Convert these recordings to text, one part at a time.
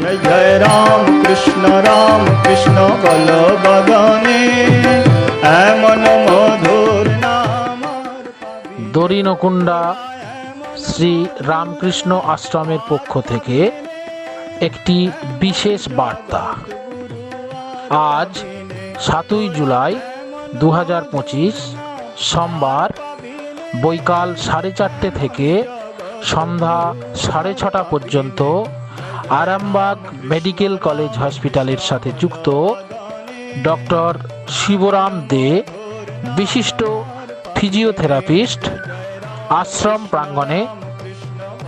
জয় জয় রাম কৃষ্ণ রাম কৃষ্ণ বল বদনে এমন মধুর নাম দরিনকুণ্ডা শ্রী রামকৃষ্ণ আশ্রমের পক্ষ থেকে একটি বিশেষ বার্তা। আজ সাতই জুলাই দু সোমবার বৈকাল সাড়ে চারটে থেকে সন্ধ্যা সাড়ে ছটা পর্যন্ত আরামবাগ মেডিকেল কলেজ হসপিটালের সাথে যুক্ত ডক্টর শিবরাম দে, বিশিষ্ট ফিজিওথেরাপিস্ট, আশ্রম প্রাঙ্গণে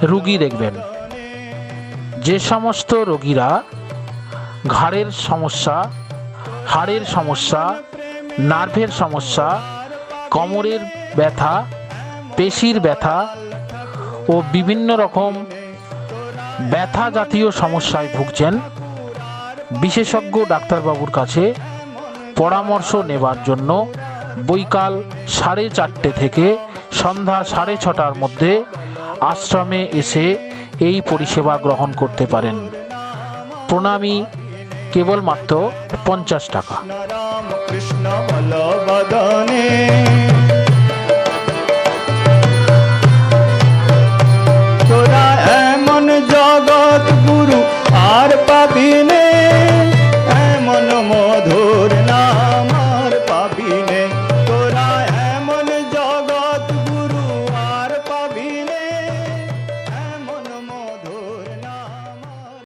রুগী দেখবেন। যে সমস্ত রোগীরা ঘাড়ের সমস্যা, হাড়ের সমস্যা, নার্ভের সমস্যা, কোমরের ব্যথা, পেশির ব্যথা ও বিভিন্ন রকম ব্যথা জাতীয় সমস্যায় ভুগছেন। বিশেষজ্ঞ ডাক্তারবাবুর কাছে পরামর্শ নেবার জন্য বৈকাল সাড়ে চারটে থেকে সন্ধ্যা সাড়ে ছটার মধ্যে আশ্রমে এসে এই পরিষেবা গ্রহণ করতে পারেন। প্রণামী কেবলমাত্র পঞ্চাশ টাকা। পাবি নে এমন মধুর